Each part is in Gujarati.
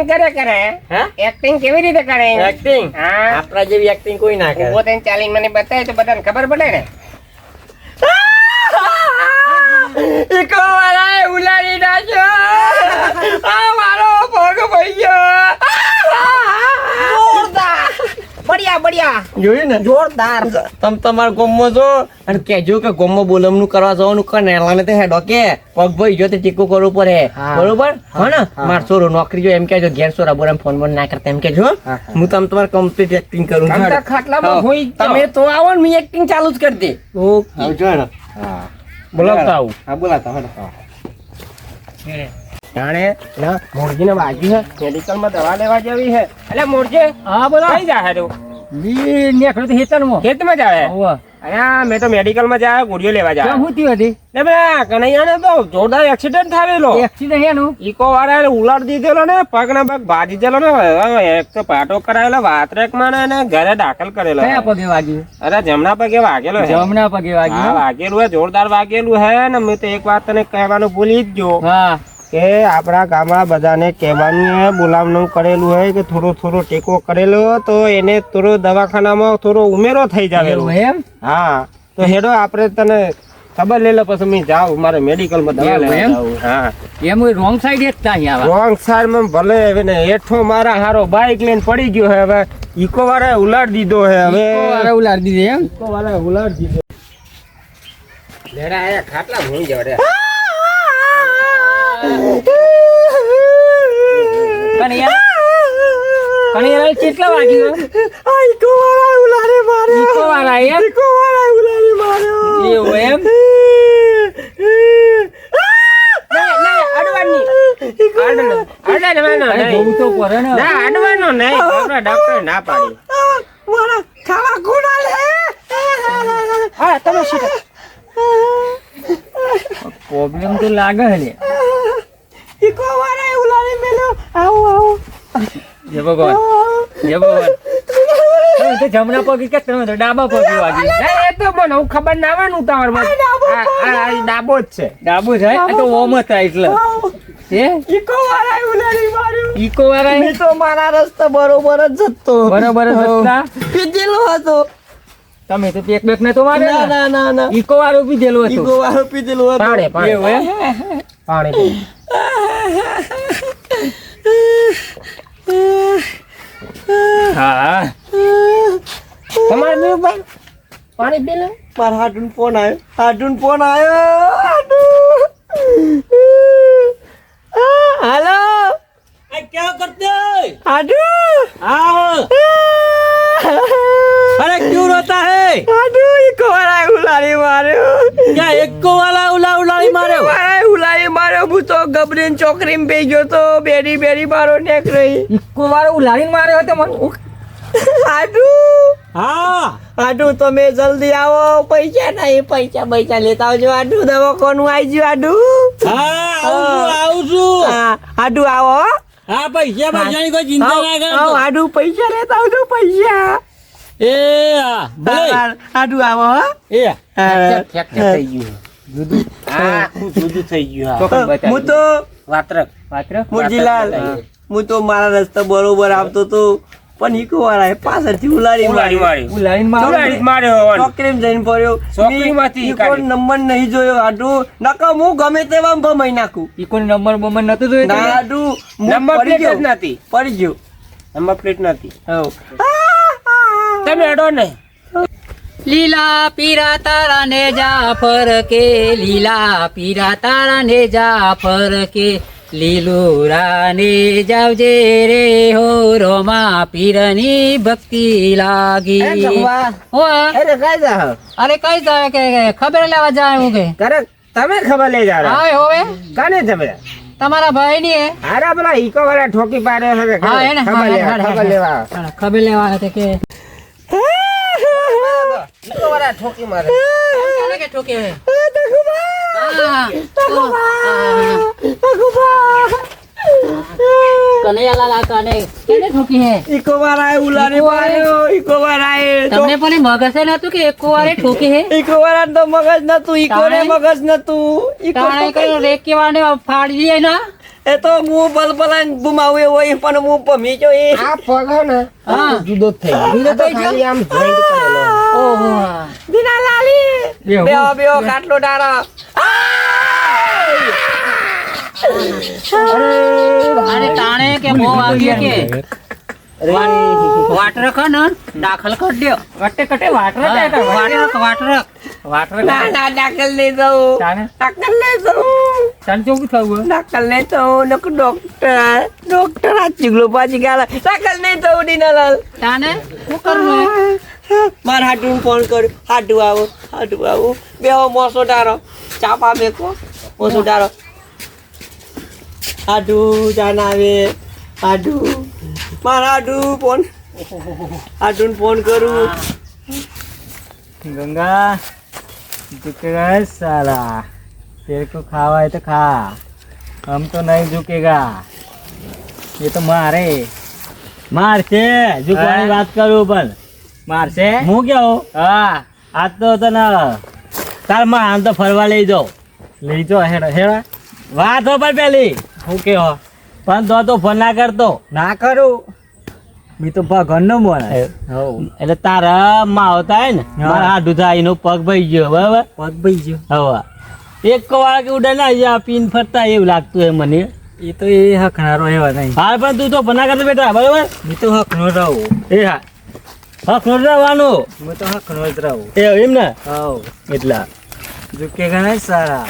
એક્ટિંગ કરે કરે. હે? એક્ટિંગ કેવી રીતે કરે? એક્ટિંગ હા. આપણા જેવી એક્ટિંગ કોઈ ના કરે. ઊભો થઈને ચાલીને મને બતાવે તો બધાને ખબર પડે ને. ઈકો વાળાએ ઉલાડી નાખ્યો. આ મારો પગ ભઈયો જોયું ને? જોરદાર તમ તમારા ગોમમાં જો અને કહેજો કે ગોમમાં બોલમનું કરવા જવાનું કે નેલાને તે હેડો કે. પગ ભાઈ જો તે ટીકો કરવું પડે. બરોબર? હા. ને? માર છોરો નોકરી જો એમ કહેજો ઘેર છોરા બોરા ફોન બોન ના કરતા એમ કહેજો હા, હા. હું. તમ તમારે કમ્પ્લીટ એક્ટિંગ કરું છું ખાટલામાં હા. હોઈ જ જાઓ. તમે તો આવો ને મેં એક્ટિંગ ચાલુ જ કરતી દે. આવજો ને હા. બોલાવતા આવું. હા બોલાતા હેડો. જાણે ના મોરજીને વાગ્યું છે. મેડિકલમાં દવા લેવા જવી છે. એટલે મોરજી. હા બોલો. કઈ જાય તું મી. તો હેતરમાં ખેતમાં જાય હોવે. અહીંયા મેં તો મેડિકલમાં જાય ગોળીઓ લેવા જાય. કેમ થયું હતી ને પેલા કનૈયાને તો જોરદાર એક્સિડન્ટ થાવેલો એક્સિડન્ટ એનું? ઈકો વાળા ઉલાડ દીધેલો ને પગ પગ ભાજી દેલો ને એક તો પાટો કરાયેલો વાત્રેકમાં ને ઘરે દાખલ કરેલો. કયા પગે વાગ્યું? અરે જમણા પગે વાગેલો જમણા પગે વાગ્યું? વાગેલું હે જોરદાર વાગેલું હે ને મેં તો એક વાત તને કહેવાનું ભૂલી જ ગયો. હા. કે આપણા ગામમાં બધાને કહેવાનું હે બોલાવવાનું કરેલું હોય કે થોડો થોડો ટેકો કરેલો તો એને થોડો દવાખાનામાં થોડો ઉમેરો થઈ જાવે એમ? હા તો હેડો આપણે તને ખબર લઈ લો પછી મેં જાઉં મારે મેડિકલમાં દવા લેવા એમ? હા. એમ રોંગ સાઈડ જ તા અહીંયા આવા. રોંગ સાઈડમાં ભલે હવે ને હેઠો મારા હારો બાઈક લઈને પડી ગયો હે હવે ઇકો વાળાએ ઉલાડ દીધો હે હવે. વાળા ઉલાડ દીધો એમ? ઇકો વાળાએ ઉલાડ દીધો. લેડા આયા ખાટલા ભૂઈ જાવ કનૈયા? કનૈયા કેટલા વાગ્યું? આ માર્યો. ઈકો વાળા એમ? માર્યો. એવું એમ? ને પાડી. ખાવા ગુના લે હા તમે પ્રોબ્લેમ તો લાગે છે લે ઈકો વાળાએ ઉલાડી મેલ્યો આવો આવો. જય ભગવાન જય ભગવાન. તમે તો જમણા પગ કે તમે તો ડાબા પગ વાગી. એ તો મને હું ખબર ના આવે નું તમાર આ આ- ડાબો જ છે. ડાબો થાય આ તો ઓમ હતા એટલે. એ ઈકો વાળાએ ઉલારી માર્યું ઈકો વાળા તો મારા રસ્તા બરોબર જ જતો બરોબર જ હતા? પીધેલો હતો. તમે તો પેક બેક ને તો મારે ના ના ના ના. ઈકો વાળો દેલો હતો. ઈકો વાળો પીધેલો હતો. પાણી પાણી પાણી હા. તમારે પાણી પી લે. મારા હાડુન ફોન આવ્યો. હાડુન ફોન આવ્યો. બબરીન ચોકરીમાં બે ગયો તો બેરી બેરી મારો નેક રહી ઇક્કો વાળો ઉલાડીને માર્યો હતો મને આડુ હા આડુ તમે જલ્દી આવો પૈસા નહીં પૈસા પૈસા લેતા આવજો આડુ દવા કોનું આવી ગયું આડુ હા આવું છું હા આડુ આવો હા પૈસા પૈસાની કોઈ ચિંતા ના કરો આડુ પૈસા લેતા આવજો પૈસા એ હા આડુ આવો હા એ થઈ ગયું હા આખું જુદું થઈ ગયું તો હા. કઈ બતાવી હું તો વાત્રક. માત્ર મુરજીલાલ હું તો મારા રસ્તા બરોબર આવતો તો પણ ઈકો વાળાએ પાછળથી ઉલાડી ઉલાડી મારી વાળી ઉલાડીને મારો ઉલાડી માર્યો હોવાનો. જઈને પડ્યો ચોકડીમાંથી ઈકો નંબર નહીં જોયો હાડુ નકર હું ગમે તેવા ભમાઈ નાખું. ઈકો નંબર બમર નતો જોયો ના? નંબર પ્લેટ જ નથી. પડી ગયો. નંબર પ્લેટ નથી. હવ. તમે અડો નહીં. લીલા પીરા તારા ને જાફર કે લીલા પીરા તારા ને જાફર કે લીલુરા ને જાવજે રે હો રોમા પીરની ભક્તિ લાગી. અરે કાંઈ જાય કે ખબર લેવા જાય હું કે તમે ખબર લઈ જાઓ. હા હવે. કાને તમે? તમારા ભાઈ ની હારા પેલા ઈકો વાળા ઠોકી પાડ્યો છે હા એને ખબર લેવા. ખબર લેવા કે વાળા ઠોકી મારે. કે ઠોકે હે? કનૈયાલાલ કેને ઠોકી હે? તમને પણ મગસે નતું કે એક વારે ઠોકી હે? ઈકો વાળાને તો મગજ નતું ઈકોને ને મગજ નતું. તાણે તો કઈ રેકી વાળને ફાડી દે ના? એ તો હું બલબલાને ગુમાવું એવો એ પણ હું પમી જો એ. આ પગ ને હા. જુદો થઈ ગયો. જુદો તો થઈ ગયો? આમ જોઈન્ટ કરેલો. ઓહો બિના લાલી? બેહો બેહો ખાટલો ડારો અરે તાણે કે બહુ વાગ્યો કે? વાટર હે ને દાખલ કરી દ્યો. કટે કટે વાટર વાટર વાટર વાટરે ના ના દાખલ લઈ થવું. દાખલ લઈ થવું. તને કેવું થયું દાખલ નહીં થવું નક ડોક્ટર ડોક્ટર આ ચીગલો પાછી ગાલા દાખલ નહીં થવું દીનાલાલ તાને શું કરવું? મારે હાટું ફોન કર્યો હાટું આવો હાટું આવો. બે મોસો ટારો ચાપા મેકો મોસો ટારો હાટું જાન આવે હાટું. મારે હાટું ફોન હાટું ફોન કરું. ગંગા દીકરા સારા તેરે કો ખાવા હે તો ખા. હમ તો નહીં ઝુકેગા. એ તો મારે. માર છે ઝુકવાની વાત કરું પણ. મારશે? હું કેવું હા આ તો તને તારમાં આમ તો ફરવા લઈ જાઉં. લઈ જાઓ હેડા હેડા. વાત હો પણ પેલી. હું કેવો પણ તો તો ફોન ના કરતો. ના કરું. મેં તો ભગવાન નો મોન એટલે તારા માવ થાય ને મારા હાડું થાય એનો પગ ભાઈ ગયો બરાબર? પગ ભાઈ ગયો. હવે. એક કવાળા કે ઉડા ના પીન ફરતા એવું લાગતું હે મને. એ તો એ હકનારો એવા નહીં. હા પણ તું તો ફના કરતો બેટા બરાબર? મી તો હકનો રહું. એ હા. હા ખોટ રહેવાનું? હું તો હકનો જ રહું. એ એમ ને? હો એટલા. ઝુકેગા નહીં સારા.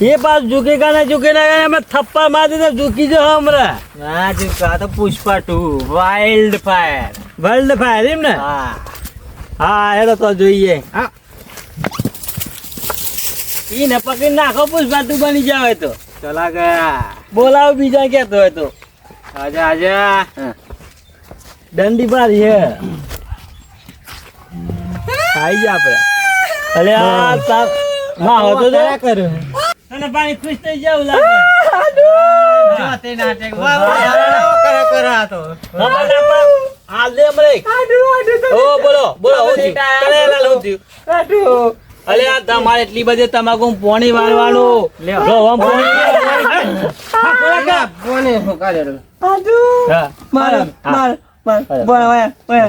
એ પાસ ઝૂકેગા ના ઝૂકેગા ના અમે થપ્પા મારી દે ઝુકી જો હમણાં ના ઝુકા તો Pushpa two wild fire wild fire એમ ને? હા. હા એનો તો જોઈએ. હા. ઈને પકડી નાખો પુષ્પા તું બની જાવ તો. ચલા ગયા. બોલાવ બીજા કેતો હોય તો. આજા આજા. દંડી પાડી હે ખાઈ જા આપણે. અલે આ માં હોતો જરા કર્યો તને પાણી ખુશ થઈ જાવ લાગે. જો તે નાટક. વાહ વાહ કરા કરા તો. હાલે અમરેક ઓ બોલો બોલો હોજી તને લાલ હોજી કાઢો અલે આ તમારે એટલી બધી તમાકુ પોણી વાળવાનું. લો હમ પોણી પોણી હું કાઢેલો. આડુ માર માર માર. બોલ બોલ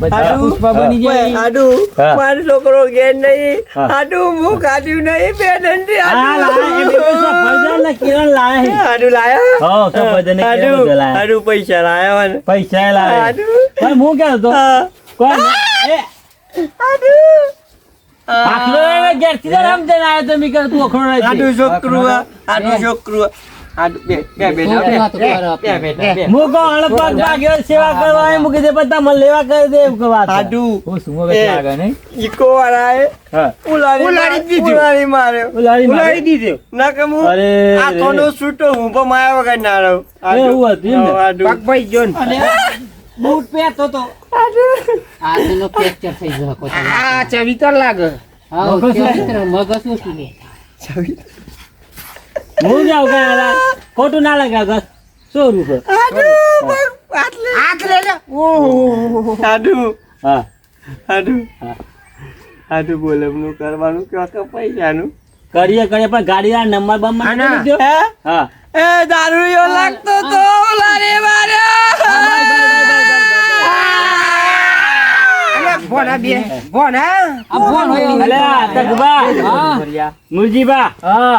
પુષ્પા બની જાય આડું? મારો છોકરો ઘેર નહીં. આડું હું કાઢ્યું નહીં બેન કિરણ લાયા આડું લાયા? હો તો બધાને આડું આડું પૈસા લાયા મને પૈસા લાયા. આડું. પણ હું કે તો કોણ? એ. આડું. આખલો ઘેરથી રામ જન આયો તો મી કર તું અખરો આડું છોકરું આડું છોકરું બૂટ પહેરતો તો. આ તેનો કેપ્ચર થઈ ગયો આ ચવિતર લાગે. હા ચવિતર મગજનું શું ચવિતર. હું. જાઉં કે આલા ખોટું ના લગાવ બસ સાધુ રૂપિયા બોલે કરવાનું કયો કે પૈસાનું. કરીએ કરીએ પણ ગાડીના નંબર બમ હા? એ દારૂયો લાગતો તો લારે મારે ભોના બે. ભોન હોય અલે તકબા મુરજીબા હા.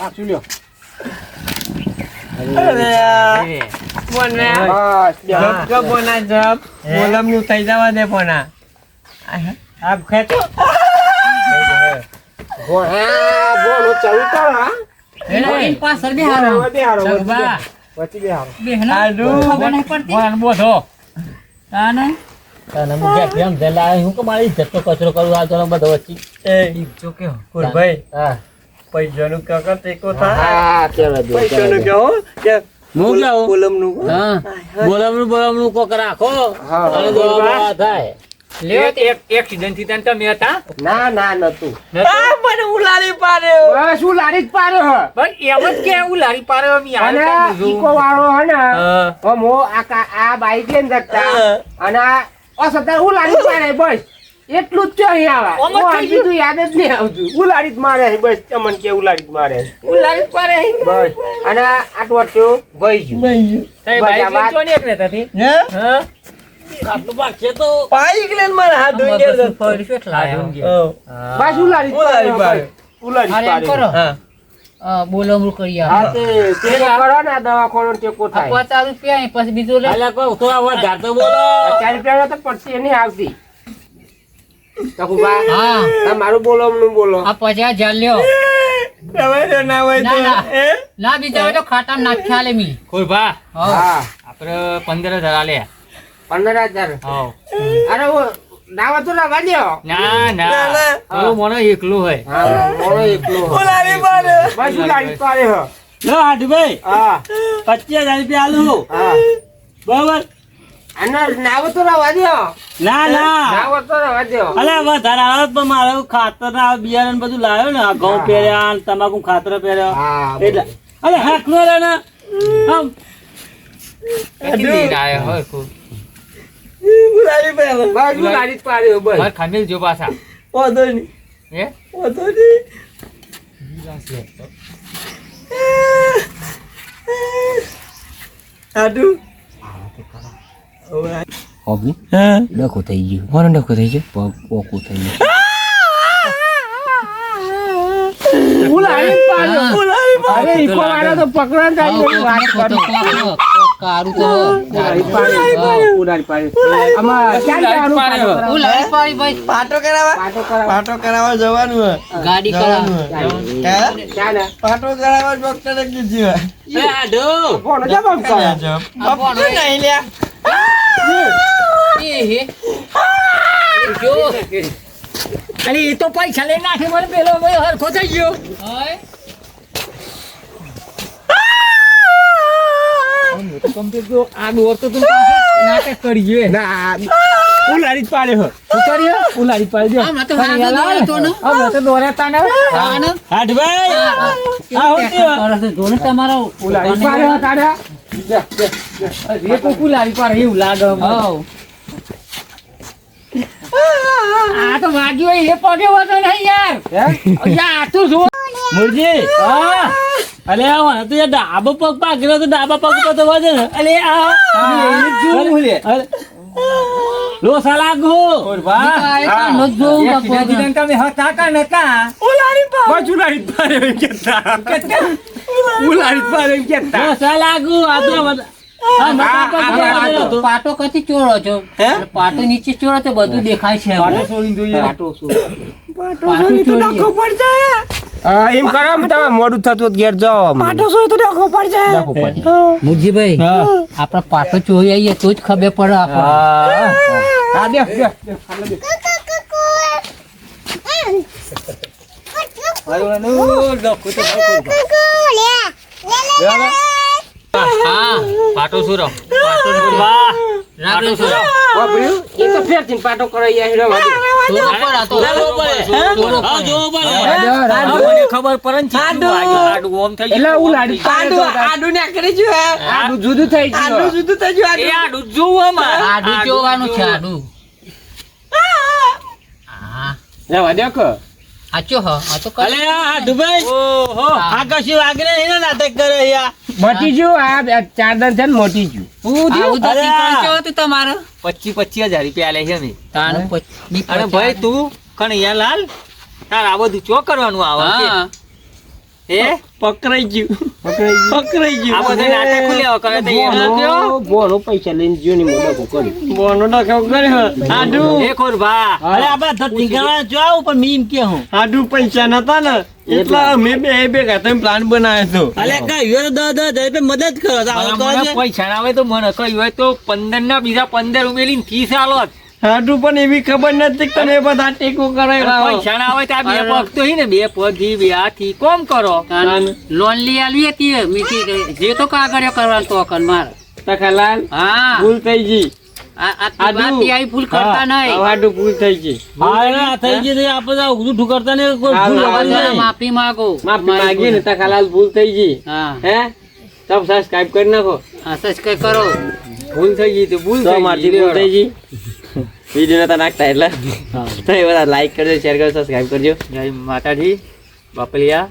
આપશું લ્યો? હું. મારી જતો કચરો કરું આ બધો વચ્ચે. કે ભાઈ હા. પૈસાનું કાકા ટેકો થાય? હા, પૈસાનું કહો કે હું? કેવું બોલમનું હા? બોલમનું બોલમનું કોક રાખો. અને દવા થાય. એક્સિડન્ટથી તમે હતા? ના ના નતું આ હું ઉલારી પાડ્યો? બસ હું લારી જ પાડ્યો હ. પણ એમ જ કે એવું લારી પાડે એમ અને ઈકો વાળો હે ને હા. આ કા- આ બાઈક લઈને જતા અને આ સત્તર હું લારી જ પાડે બસ. એટલું જ છે અહીંયા યાદ જ નહીં આવતું. ઉલાડી જ મારે બસ ચમન કે ઉલાડી જ મારે ઉલાડી જ મારે બસ. અને આટલું આટલું ભાઈ ગયું. ભાઈ ગયું. ભાઈ? હે? હા? હા. હા. હા ને આ દવાખાનો ટેકો આ થાય પચાસ રૂપિયા ને પછી બીજું ચાર રૂપિયા તો પડશે નહીં આવતી. તકુબા હા. તમારું બોલો અમનું બોલો. આ પચાસ હજાર લ્યો. તમે ના હોય તો ના, બીજા હોય તો ખાતા નાખ્યા લે મી. ખોરભા, હા. આપણે પંદર હજાર આલે. પંદર હજાર. હાવ. અરે નાવા તો ના વાલ્યો ના ના. ના, ના. થોડું મને એકલું હોય. હા મોડો એકલો હો. ઉલારી બસ ઉલારી પાડે હો. લો હાડભાઈ હા. પચીસ હજાર રૂપિયા આલું. હા. બરાબર? અને નાવો તો ના ના ના. નાવો તો ના વાલ્યો અલે વધારે આવે પણ મારે ખાતર ના બિયારણ બધું લાવ્યો ને આ ઘઉં પહેર્યા તમાકુ ખાતર પહેર્યો. હા એટલે અરે હાકનો રે ને. આમ. જ પાછા. હે? વાંધો નહીં. આડું. હોબી હા ડખો થઈ ગયું કોનો ડખો થઈ છે પગ ઓકું થઈ ગયું ઉલારી જ પાડ્યો ઉલારી અરે ઈકો વાળો તો પકડવા જ આવ્યો. વાત કરો. કારું તો પાટો કરાવવા? પાડી. પાટો કરાવવા? પાટો કરાવવા. જવાનું ગાડી કરાવ હે. ક્યાં ને? પાટો કરાવવા ડોક્ટરે કીધું નહીં લ્યા. અરે એ તો પૈસા લઈ નાખે મને પેલો ભાઈ હરખો થઈ ગયો. હોય આ દોર તો તું નાટક કરી ના, ઉલારી જ પાડ્યો હો. શું કર્યો ઉલારી પાડી આમાં તો તો ને તો આ હું તો ઉલારી પાડે એવું લાગે મને. આ તો વાગ્યો એ પગે વાતો નહીં યાર? યાર આ તો જો. મુરજી હા. અલે આ તો યાર ડાબો પગ પાકેલો તો ડાબા પગ પર તો વાજે ને અલે આ. લે અરે, લોસા લાગુ. નો જોઉં બાપુ એક્સિડન્ટ તમે હતા કા નતા. બસ ઉલારી જ એમ કહેતા. ઉલારી જ પાડ્યો એમ કહેતા. લોસા લાગુ. આ તો વધ- આ આ- આ- હતો. પાટો કથી ચોરો છો? પાટો નીચે ચોરો તો બધું દેખાય છે. પાટો છોડીને જોઈએ. પાટો શું પાટો એમ કરો તમે મોડું થતું તો પાટો ચોરી આવીએ તો જ ખબર પડે આપણે પાટો સુરો. પાટો સુરો. એ તો ફેરથી પાટો કરાઈ જાય ખબર થઈ ગયું. આડું જુદું થઈ ગયું. એ આડું જ જોવું અમારે. આડું જોવાનું છે આડું. હા. દે કે. આચો હ આ તો અલે આ હાડભાઈ ઓહો. આ કશું વાગે નહીં નાટક કરે યાર મટી જો આ ચાર દન છે ને મટી તો અરે આ. ટીકણ કેવું હતું તમારે? પચીસ પચીસ હજાર રૂપિયા લે છે અમે તાનું અને ભાઈ તું કણ યા લાલ તાર આ બધું ચો કરવાનું આવે? હા? પકડાઈ ગયું. પકડાઈ આ બધા નાટક ખુલ્યા કરે તો એમ કયો? બોનો- બોનો પૈસા લઈને જ્યો ને મોઢા ભૂકડી બોનો ડખો કર્યો? આડુ એ ખોરભા અરે આપણે ધત જો આવું પણ મીમ કે હું? આડુ પૈસા નતા ને એટલા. અમે બે ભેગા થઈને પ્લાન બનાવ્યો હતો. અલે કઈ યો દસ દસ હજાર રૂપિયા મદદ કરો તો તો. પૈસા ના આવે તો મને કઈ હોય તો પંદર ના બીજા પંદર ઉમેરીને ત્રીસ આલો. જ. પણ એવી ખબર નથી તમે બધા ટેકો કરાવ્યા પૈસા આવે તો બે પગ તો ને બે પગથી બે હાથી કોમ કરો. લોન લઈ આલીએ હતી મીઠી જે તો કાગળિયો કરવા તો કન માર. તખાલાલ હા. ભૂલ થઈ ગઈ. માફી માંગો. માફી માંગી ને તખાલાલ ભૂલ થઈ ગઈ. હા. હે? સબ સબસ્ક્રાઇબ કરી નાખો. હા સબસ્ક્રાઇબ કરો. ભૂલ થઈ ગઈ તો ભૂલ થઈ ગઈ ભૂલ થઈ ગઈ. વીડિયો નતા નાખતા એટલે. તો એ બધા લાઈક કરજો શેર કરજો સબસ્ક્રાઈબ કરજો. જય માતાજી બાપલિયા.